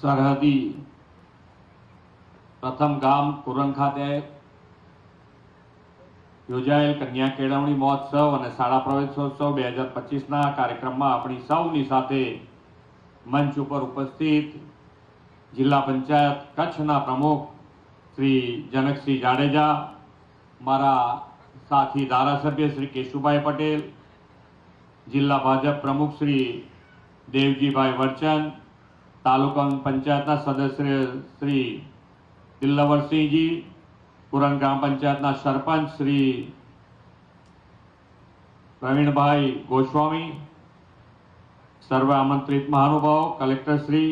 સરહદી પ્રથમ ગામ કુરન ખાતે યોજાયેલ કન્યા કેળવણી મહોત્સવ અને શાળા પ્રવેશોત્સવ બે હજાર પચીસના કાર્યક્રમમાં આપણી સૌની સાથે મંચ ઉપર ઉપસ્થિત જિલ્લા પંચાયત કચ્છના પ્રમુખ શ્રી જનકસિંહ જાડેજા, મારા સાથી ધારાસભ્ય શ્રી કેશુભાઈ પટેલ, જિલ્લા ભાજપ પ્રમુખ શ્રી દેવજીભાઈ વરચંદ તાલુકા પંચાયતના સદસ્ય શ્રી દિલ્લવરસિંહજી પુરાણ ગ્રામ પંચાયતના સરપંચ શ્રી પ્રવીણભાઈ ગોસ્વામી, સર્વ આમંત્રિત મહાનુભાવ, કલેક્ટર શ્રી,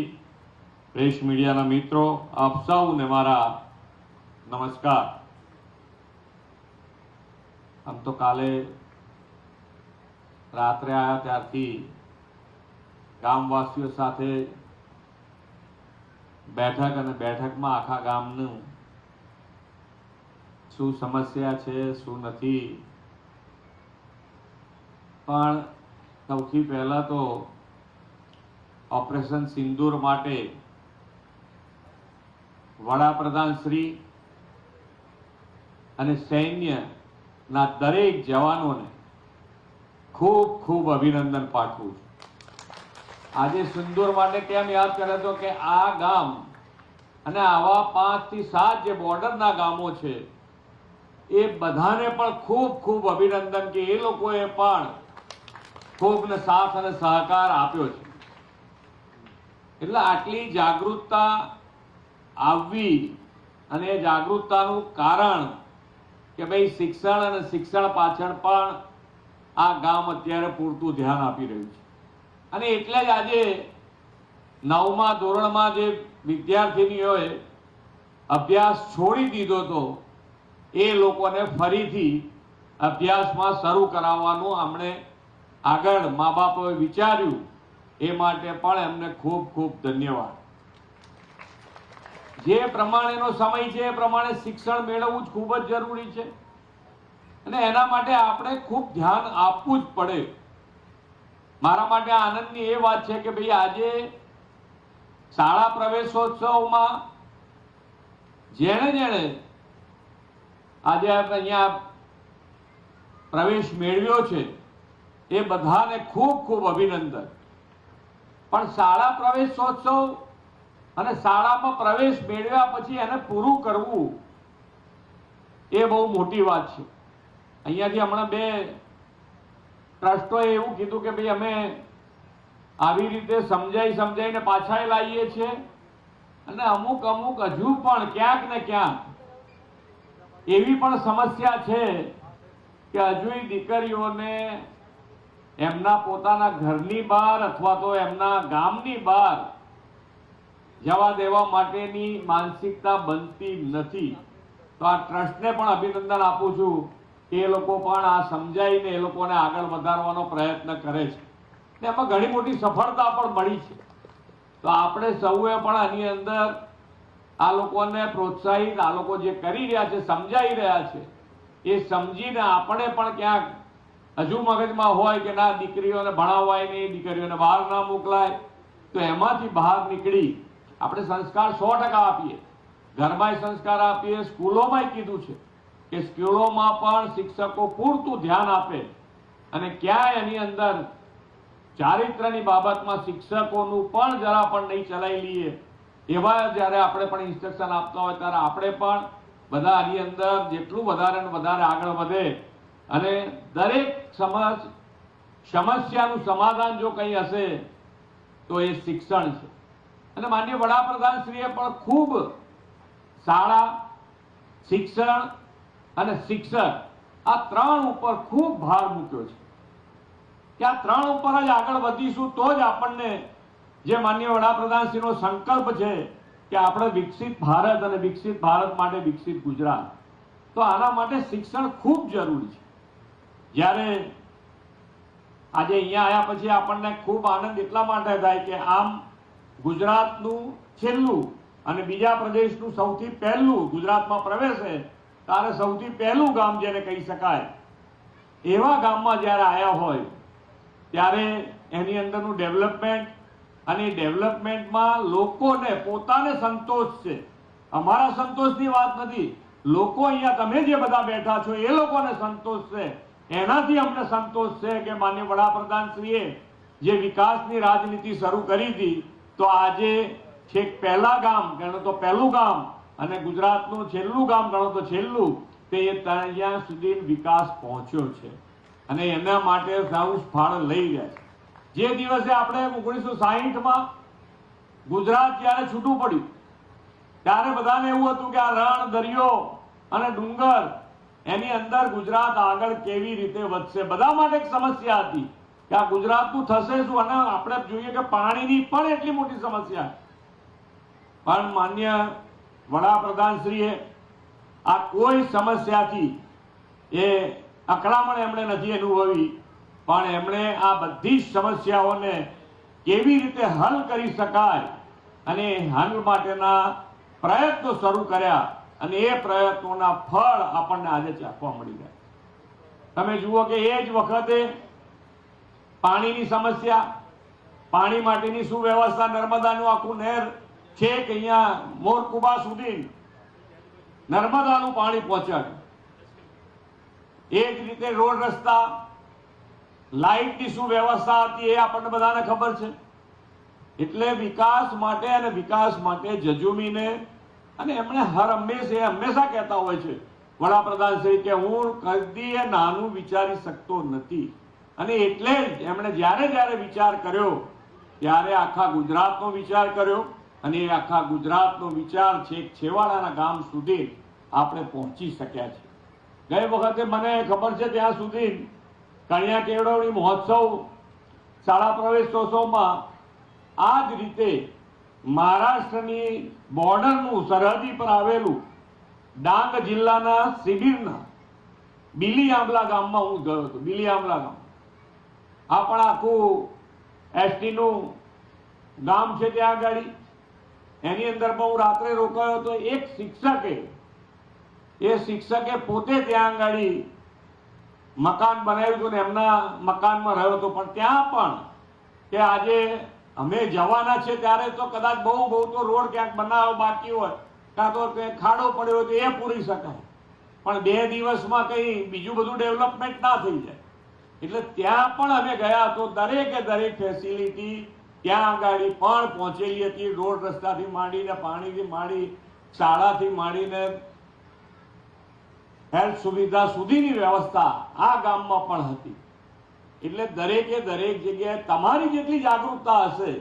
પ્રેસ મીડિયાના મિત્રો, આપ સૌને મારા નમસ્કાર. આમ તો કાલે રાત્રે આવ્યા ત્યારથી ગામવાસીઓ સાથે બેઠક અને બેઠકમાં આખા ગામનું શું સમસ્યા છે, શું નથી? પણ સૌથી પહેલાં તો ઓપરેશન સિંદૂર માટે વડાપ્રધાન શ્રી અને સૈન્યના દરેક જવાનોને ખૂબ ખૂબ અભિનંદન પાઠવું છું. આજે સિંદૂર માટે કેમ યાદ કરે તો કે આ ગામ અને આવા પાંચથી સાત જે બોર્ડરના ગામો છે, એ બધાને પણ ખૂબ ખૂબ અભિનંદન કે એ લોકોએ પણ ખૂબને સાથ અને સહકાર આપ્યો છે. એટલે આટલી જાગૃતતા આવવી અને જાગૃતતાનું કારણ કે ભાઈ શિક્ષણ અને શિક્ષણ પાછળ પણ આ ગામ અત્યારે પૂરતું ધ્યાન આપી રહ્યું છે. અને એટલે જ આજે નવમા ધોરણમાં જે વિદ્યાર્થીનીઓએ અભ્યાસ છોડી દીધો હતો એ લોકોને ફરીથી અભ્યાસમાં શરૂ કરાવવાનું અમને આગળ મા બાપોએ વિચાર્યું. એ માટે પણ એમને ખૂબ ખૂબ ધન્યવાદ. જે પ્રમાણેનો સમય છે એ પ્રમાણે શિક્ષણ મેળવવું જ ખૂબ જ જરૂરી છે. અને એના માટે આપણે ખૂબ ધ્યાન આપવું જ પડે. મારા માટે આનંદની એ વાત છે કે ભાઈ આજે શાળા પ્રવેશોત્સવમાં જેણે જેણે આજે આપણે અહીંયા પ્રવેશ મેળવ્યો છે, એ બધાને ખૂબ ખૂબ અભિનંદન. પણ શાળા પ્રવેશોત્સવ અને શાળામાં પ્રવેશ મેળવ્યા પછી એને પૂરું કરવું એ બહુ મોટી વાત છે. અહીંયાથી હમણાં બે ટ્રસ્ટોએ એવું કીધું કે ભાઈ અમે આવી રીતે સમજાઈ સમજાઈને પાછા લાવીએ છીએ. અને અમુક અમુક હજુ પણ ક્યાંક ને ક્યાંક એવી પણ સમસ્યા છે કે હજુય દીકરીઓને એમના પોતાના ઘરની બહાર અથવા તો એમના ગામની બહાર જવા દેવા માટેની માનસિકતા બનતી નથી. તો આ ટ્રસ્ટને પણ અભિનંદન આપું છું કે એ લોકો પણ આ સમજાઈને એ લોકોને આગળ વધારવાનો પ્રયત્ન કરે છે. ને એમાં ઘણી મોટી સફળતા પણ મળી છે. તો આપણે સૌએ પણ આની અંદર આ લોકોને પ્રોત્સાહિત, આ લોકો જે કરી રહ્યા છે, સમજાઈ રહ્યા છે, એ સમજીને આપણે પણ ક્યાંક હજુ મગજમાં હોય કે ના, દીકરીઓને ભણાવવાય નહીં, દીકરીઓને બહાર ના મોકલાય, તો એમાંથી બહાર નીકળી આપણે સંસ્કાર સો ટકા આપીએ. ઘરમાં સંસ્કાર આપીએ સ્કૂલોમાં કીધું છે કે સ્કૂલોમાં પણ શિક્ષકો પૂરતું ધ્યાન આપે અને ક્યાંય એની અંદર ચારિત્રની બાબતમાં શિક્ષકોનું પણ જરા પણ નહીં ચલાવી લઈએ. એવા જ્યારે આપણે પણ ઇન્સ્ટ્રક્શન આપતા હોય ત્યારે આપણે પણ બધા આની અંદર જેટલું વધારે ને વધારે આગળ વધે. અને દરેક સમજ સમસ્યાનું સમાધાન જો કંઈ હશે, તો એ શિક્ષણ છે. અને માન્ય વડાપ્રધાન શ્રીએ પણ ખૂબ શાળા, શિક્ષણ અને શિક્ષક આ ત્રણ ઉપર ખૂબ ભાર મૂક્યો છે. કે આ ત્રણ ઉપર જ આગળ વધીશું, તો જ આપણને જે માન્ય વડાપ્રધાન શ્રીનો સંકલ્પ છે કે આપણે વિકસિત ભારત અને વિકસિત ભારત માટે વિકસિત ગુજરાત. તો આના માટે શિક્ષણ ખૂબ જરૂરી છે. જ્યારે આજે અહીંયા આવ્યા પછી આપણને ખૂબ આનંદ એટલા માટે થાય કે આમ ગુજરાતનું છેલ્લું અને બીજા પ્રદેશનું સૌથી પહેલું ગુજરાતમાં પ્રવેશે ત્યારે સૌથી પહેલું ગામ જેને કહી શકાય, એવા ગામમાં જ્યારે આવ્યા હોય ત્યારે એની અંદરનું ડેવલપમેન્ટ અને ડેવલપમેન્ટમાં લોકોને પોતાને સંતોષ છે. અમારા સંતોષની વાત નથી. લોકો અહીંયા તમે જે બધા બેઠા છો એ લોકોને સંતોષ છે. એનાથી અમને સંતોષ છે કે માન્ય વડાપ્રધાનશ્રીએ જે વિકાસની રાજનીતિ શરૂ કરી હતી, તો આજે છેક પહેલા ગામ ગણો તો પહેલું ગામ અને ગુજરાતનું છેલ્લું ગામ ગણો તો છેલ્લું, તે અહીંયા સુધી વિકાસ પહોંચ્યો છે. અને એના માટે સૌ ફાળ લઈ જાય જે દિવસે આપણે ઓગણીસો સાહીઠમાં ગુજરાત જ્યારે છૂટું પડ્યું, ત્યારે બધાને એવું હતું કે આ રણ, દરિયો અને ડુંગર એની અંદર ગુજરાત આગળ કેવી રીતે વધશે? બધા માટે એક સમસ્યા હતી કે આ ગુજરાતનું થશે શું? અને આપણે જોઈએ કે પાણીની પણ એટલી મોટી સમસ્યા પણ માન્ય વડાપ્રધાનશ્રીએ આ કોઈ સમસ્યાથી એ અકળામણ એમણે નથી અનુભવી, પણ એમણે આ બધી જ સમસ્યાઓને કેવી રીતે હલ કરી શકાય અને હલ માટેના પ્રયત્નો શરૂ કર્યા અને એ પ્રયત્નોના ફળ આપણને આજે ચાખવા મળી ગયા તમે જુઓ કે એ જ વખતે પાણીની સમસ્યા, પાણી માટેની સુવ્યવસ્થા નર્મદાનું આખું નહેર છે કે અહીંયા મોરકુબા સુધી નર્મદાનું પાણી પહોંચાડ્યું. એ જ રીતે રોડ રસ્તા, લાઇટની શું વ્યવસ્થા હતી એ આપણને બધાને ખબર છે. એટલે વિકાસ માટે અને વિકાસ માટે જજુમીને અને એમણે હર હંમેશ એ હંમેશા કહેતા હોય છે, વડાપ્રધાન શ્રી કે હું કદી એ નાનું વિચારી શકતો નથી. અને એટલે જ એમણે જ્યારે જ્યારે વિચાર કર્યો, ત્યારે આખા ગુજરાતનો વિચાર કર્યો અને એ આખા ગુજરાતનો વિચાર છેક છેવાડાના ગામ સુધી આપણે પહોંચી શક્યા છે. ગઈ વખતે મને ખબર છે ત્યાં સુધી કન્યા કેળવણી મહોત્સવ શાળા પ્રવેશોત્સવમાં આ જ રીતે મહારાષ્ટ્રની બોર્ડરનું સરહદી પર આવેલું ડાંગ જિલ્લાના શિબિરના બિલી આંબલા ગામમાં હું ગયો હતો બિલી આંબલા ગામ. આ પણ આખું એસટીનું ગામ છે ત્યાં આગળ એની અંદર પણ હું રાત્રે રોકાયો હતો એક શિક્ષકે એ શિક્ષકે પોતે ત્યાં આગળ મકાન બનાવ્યું હતું એમના મકાનમાં રહ્યો હતો. પણ ત્યાં પણ કે આજે અમે જવાના છે ત્યારે તો કદાચ બહુ બહુ તો રોડ ક્યાંક બનાવો બાકી હોય, કાં તો ખાડો પડ્યો હોય તો એ પૂરી શકાય. પણ બે દિવસમાં કંઈ બીજું બધું ડેવલપમેન્ટ ના થઈ જાય. એટલે ત્યાં પણ અમે ગયા તો દરેકે દરેક ફેસિલિટી ત્યાં આગળ પણ પહોંચેલી હતી. રોડ રસ્તાથી માંડીને પાણીથી માંડી, શાળાથી માંડીને હેલ્થ સુવિધા સુધીની વ્યવસ્થા આ ગામમાં પણ હતી. એટલે દરેકે દરેક જગ્યાએ તમારી જેટલી જાગૃતતા હશે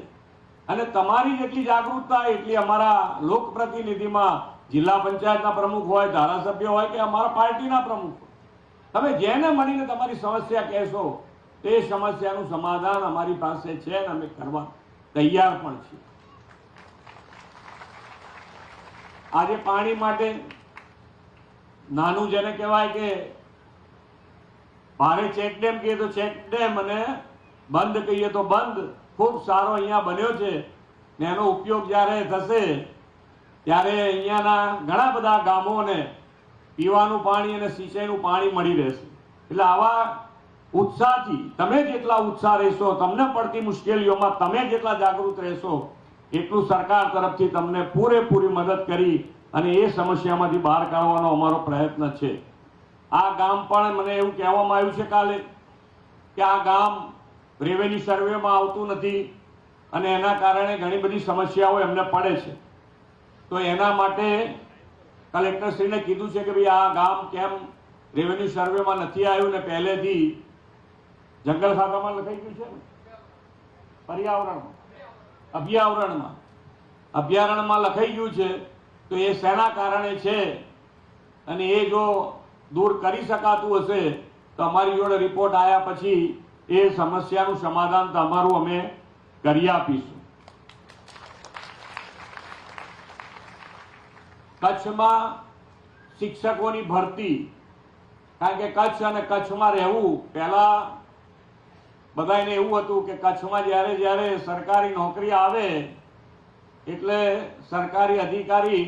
અને તમારી જેટલી જાગૃતતા એટલી અમારા લોકપ્રતિનિધિમાં જિલ્લા પંચાયતના પ્રમુખ હોય, ધારાસભ્ય હોય કે અમારા પાર્ટીના પ્રમુખ હોય. તમે જેને મળીને તમારી સમસ્યા કહેશો, તે સમસ્યાનું સમાધાન અમારી પાસે છે અને અમે કરવા તૈયાર પણ છીએ. આજે પાણી માટે નાનું જેને કહેવાય કે ભારે ચેકડેમ કહીએ તો ચેકડેમ અને બંધ કહીએ તો બંધ. ખૂબ સારો અહીંયા બન્યો છે ને એનો ઉપયોગ જ્યારે થશે, ત્યારે અહીંયાના ઘણા બધા ગામોને પીવાનું પાણી અને સિંચાઈનું પાણી મળી રહેશે. એટલે આવા ઉત્સાહથી તમે જેટલા ઉત્સાહ રહેશો, તમને પડતી મુશ્કેલીઓમાં તમે જેટલા જાગૃત રહેશો, એટલું સરકાર તરફથી તમને પૂરેપૂરી મદદ કરી અને એ સમસ્યામાંથી બહાર કાઢવાનો અમારો પ્રયત્ન છે. આ ગામ પણ મને એવું કહેવામાં આવ્યું છે કાલે કે આ ગામ રેવન્યુ સર્વેમાં આવતું નથી અને એના કારણે ઘણી બધી સમસ્યાઓ એમને પડે છે. તો એના માટે કલેક્ટરશ્રીને કીધું છે કે ભાઈ આ ગામ કેમ રેવન્યુ સર્વેમાં નથી આવ્યું ને પહેલેથી જંગલ ખાતામાં લખાઈ ગયું છે ને? પર્યાવરણમાં. અભયાવરણમાં અભયારણ્યમાં લખાઈ ગયું છે તો એ શેના કારણે છે? અને એ જો દૂર કરી શકાતું હશે, તો અમારી જોડે રિપોર્ટ આવ્યા પછી એ સમસ્યાનું સમાધાન તમારું અમે કરી આપીશું. કચ્છમાં શિક્ષકોની ભરતી, કારણ કે કચ્છ અને કચ્છમાં રહેવું, પહેલા બધાને એવું હતું કે કચ્છમાં જ્યારે જ્યારે સરકારી નોકરી આવે એટલે સરકારી અધિકારી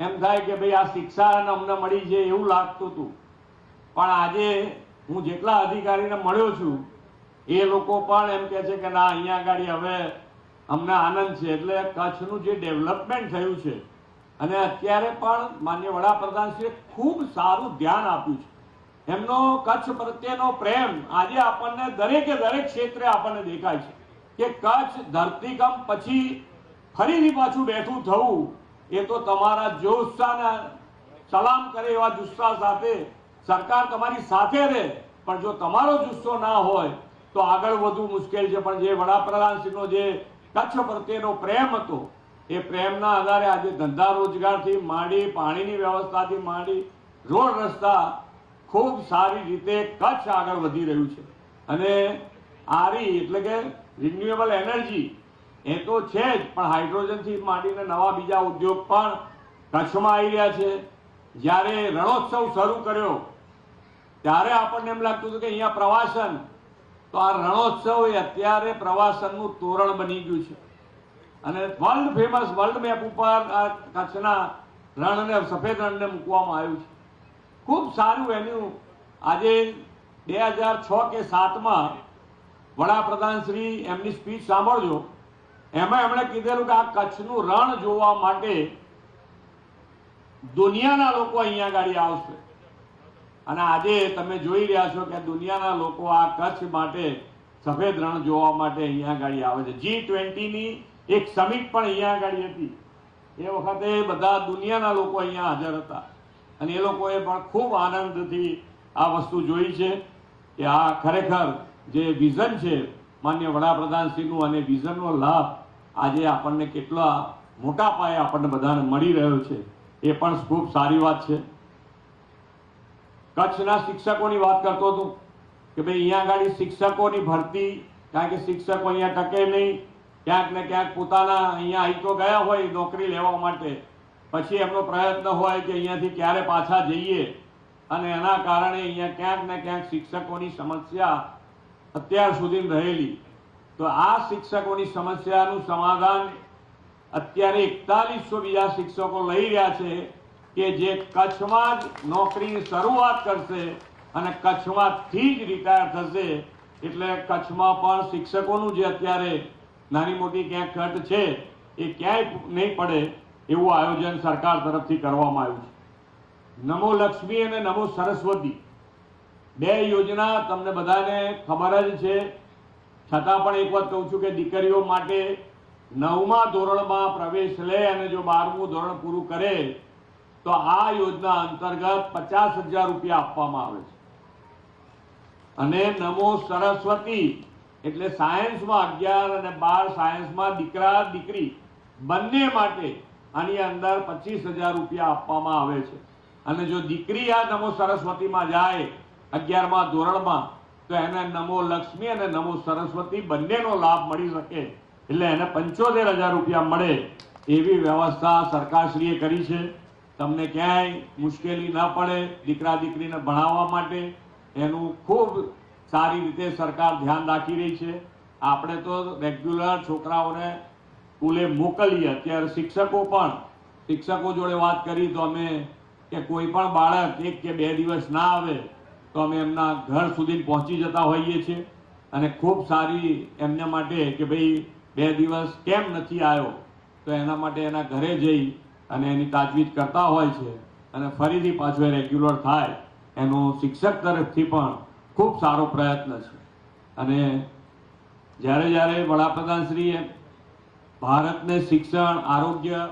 એમ થાય કે ભાઈ આ શિક્ષા અમને મળી છે એવું લાગતું હતું પણ આજે હું જેટલા અધિકારીને મળ્યો છું, એ લોકો પણ એમ કહે છે કે ના, અહીંયા આગળ હવે અમને આનંદ છે. એટલે કચ્છનું જે ડેવલપમેન્ટ થયું છે, અને અત્યારે પણ માન્ય વડાપ્રધાનશ્રીએ ખૂબ સારું ધ્યાન આપ્યું છે. એમનો કચ્છ પ્રત્યેનો પ્રેમ આજે આપણને દરેકે દરેક ક્ષેત્રે આપણને દેખાય છે કે કચ્છ ધરતીકંપ પછી ફરીથી પાછું બેઠું થવું, એ તો તમારા જોશાના સલામ કરે એવા જુસ્સા સાથે. સરકાર તમારી સાથે રહે, પણ જો તમારો જુસ્સો ના હોય, તો આગળ વધવું મુશ્કેલ છે. પણ જે વડાપ્રધાનશ્રીનો જે કચ્છ પ્રત્યેનો પ્રેમ હતો, એ પ્રેમના આધારે આજે ધંધા રોજગારથી માંડી, પાણીની વ્યવસ્થાથી માંડી, રોડ રસ્તા ખૂબ સારી રીતે કચ્છ આગળ વધી રહ્યું છે. અને આરી એટલે કે રિન્યુએબલ એનર્જી એ તો છે જ, પણ હાઇડ્રોજનથી માંડીને નવા બીજા ઉદ્યોગ પણ કચ્છમાં આવી રહ્યા છે. જ્યારે રણોત્સવ શરૂ કર્યો, ત્યારે આપણને એમ લાગતું હતું કે અહીંયા પ્રવાસન, તો આ રણોત્સવ એ અત્યારે પ્રવાસનનું તોરણ બની ગયું છે. અને વર્લ્ડ ફેમસ વર્લ્ડ મેપ ઉપર આ કચ્છના રણને સફેદ રણને મૂકવામાં આવ્યું છે. ખૂબ સારું એનું આજે બે હજાર છ કે સાતમાં વડાપ્રધાન શ્રી એમની સ્પીચ સાંભળજો. એમાં એમણે કીધેલું કે આ કચ્છનું રણ જોવા માટે દુનિયાના લોકો અહીંયા ગાડી આવશે. અને આજે તમે જોઈ રહ્યા છો કે દુનિયાના લોકો આ કચ્છ માટે સફેદ રણ જોવા માટે અહીંયા ગાડી આવે છે. જી ટ્વેન્ટીની એક સમિટ પણ અહીંયા ગાડી હતી. એ વખતે બધા દુનિયાના લોકો અહીંયા હાજર હતા. અને એ લોકોએ પણ ખૂબ આનંદથી આ વસ્તુ જોઈ છે કે આ ખરેખર જે વિઝન છે, માન્ય વડાપ્રધાનશ્રીનું અને વિઝનનો લાભ આજે આપણને કેટલા મોટા પાયે આપણને બધાને મળી રહ્યો છે, એ પણ ખૂબ સારી વાત છે. કચ્છના શિક્ષકોની વાત કરતો હતો કે ભાઈ, અહીંયા આગળ શિક્ષકોની ભરતી, કારણ કે શિક્ષકો અહીંયા ટકે નહીં, ક્યાંક ને ક્યાંક પોતાના અહીંયા આવી તો ગયા હોય નોકરી લેવા માટે. પછી એમનો પ્રયત્ન હોય કે અહીંયાથી ક્યારે પાછા જઈએ અને એના કારણે અહીંયા ક્યાંક ને ક્યાંક શિક્ષકોની સમસ્યા અત્યાર સુધી રહેલી. તો આ શિક્ષકોની સમસ્યાનું સમાધાન અત્યારે એકતાલીસો બીજા શિક્ષકો લઈ રહ્યા છે કે જે કચ્છમાં જ નોકરીની શરૂઆત કરશે અને કચ્છમાંથી જ રિટાયર થશે. એટલે કચ્છમાં પણ શિક્ષકોનું જે અત્યારે નાની મોટી ક્યાંક ઘટ છે, એ ક્યાંય નહીં પડે એવું આયોજન સરકાર તરફથી કરવામાં આવ્યું છે. નમો લક્ષ્મી અને નમો સરસ્વતી. બે યોજના તમને બધાને ખબર જ છે. છતાં પણ એક વાત કહું છું કે દીકરીઓ માટે નવમા ધોરણમાં પ્રવેશ લે અને જો બારમું ધોરણ પૂરું કરે, તો આ યોજના અંતર્ગત પચાસ હજાર રૂપિયા આપવામાં આવે છે. અને નમો સરસ્વતી એટલે સાયન્સમાં અગિયાર અને બાર સાયન્સમાં દીકરા, દીકરી બંને માટે આની અંદર પચીસ હજાર રૂપિયા આપવામાં આવે છે. અને જો દીકરી આ નમો સરસ્વતીમાં જાય, અગિયારમાં ધોરણમાં તો એને નમો લક્ષ્મી અને નમો સરસ્વતી બંનેનો લાભ મળી શકે. એટલે એને પંચોતેર હજાર રૂપિયા મળે એવી વ્યવસ્થા સરકારશ્રીએ કરી છે. તમને ક્યાંય મુશ્કેલી ન પડે દીકરા દીકરીને ભણાવવા માટે. એનું ખૂબ સારી રીતે સરકાર ધ્યાન રાખી રહી છે. આપણે તો રેગ્યુલર છોકરાઓને સ્કૂલે મોકલીએ. અત્યારે શિક્ષકો પણ, શિક્ષકો જોડે વાત કરી તો અમે કે કોઈ પણ બાળક એક કે બે દિવસ ના આવે તો અમે એમના ઘર સુધી પહોંચી જતા હોઈએ છીએ અને ખૂબ સારી એમના માટે કે ભાઈ બે દિવસ કેમ નથી આવ્યો, તો એના માટે એના ઘરે જઈ અને એની તાજવીજ કરતા હોય છે અને ફરીથી પાછું રેગ્યુલર થાય, એનો શિક્ષક તરફથી પણ ખૂબ સારો પ્રયત્ન છે. અને જ્યારે જ્યારે વડાપ્રધાનશ્રીએ ભારતને શિક્ષણ, આરોગ્ય,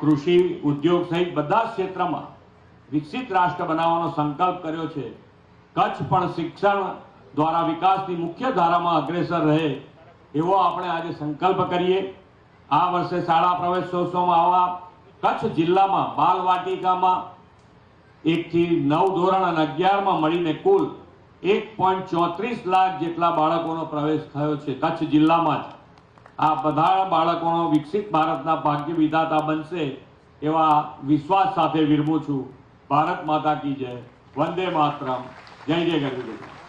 કૃષિ, ઉદ્યોગ સહિત બધા ક્ષેત્રમાં વિકસિત રાષ્ટ્ર બનાવવાનો સંકલ્પ કર્યો છે કચ્છ પણ શિક્ષણ દ્વારા વિકાસની મુખ્ય ધારામાં અગ્રેસર રહે એવો આપણે આજે સંકલ્પ કરીએ. આ વર્ષે શાળા પ્રવેશોત્સવમાં આવા કચ્છ જિલ્લામાં બાલવાટિકામાં એકથી નવ ધોરણ અને અગિયારમાં મળીને કુલ એક પોઈન્ટ ચોત્રીસ લાખ જેટલા બાળકોનો પ્રવેશ થયો છે કચ્છ જિલ્લામાં જ. આ બધા બાળકોનો વિકસિત ભારતના ભાગ્ય વિધાતા બનશે એવા વિશ્વાસ સાથે વિરમું છું. ભારત માતા કી જય. વંદે માતરમ. જય જય ગરવી